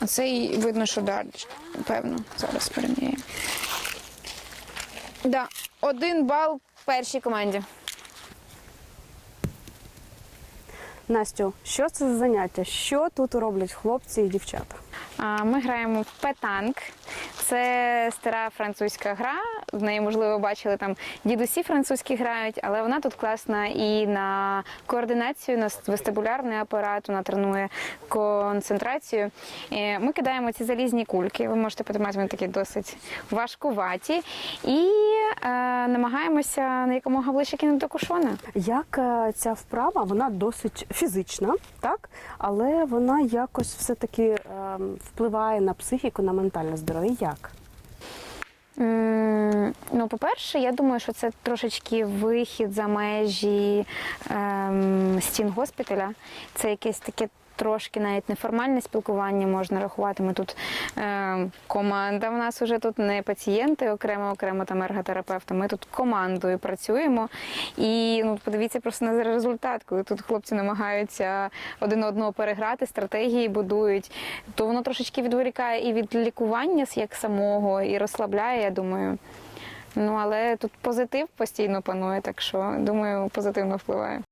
А це і видно, що далі, певно. Зараз переміряємо. Да, один бал першій команді. Настю, що це за заняття? Що тут роблять хлопці і дівчата? Ми граємо в петанк. Це стара французька гра. В неї, можливо, бачили там дідусі французькі грають, але вона тут класна і на координацію, на вестибулярний апарат, вона тренує концентрацію. Е, Ми кидаємо ці залізні кульки. Ви можете подумати, вони такі досить важкуваті. І е, намагаємося на якомога ближче кинути до кушона. Як е, ця вправа, вона досить фізична, так? Але вона якось все-таки ем, впливає на психіку, на ментальне здоров'я. Як? Ну, по-перше, я думаю, що це трошечки вихід за межі ем, стін госпіталя. Це якесь таке трошки навіть неформальне спілкування можна рахувати. Ми тут ем, команда в нас уже тут не пацієнти окремо, окремо там ерготерапевти. Ми тут командою працюємо. І ну, подивіться просто на результат, коли тут хлопці намагаються один одного переграти, стратегії будують, то воно трошечки відволікає і від лікування як самого, і розслабляє, я думаю. Ну але тут позитив постійно панує, так що думаю, позитивно впливає.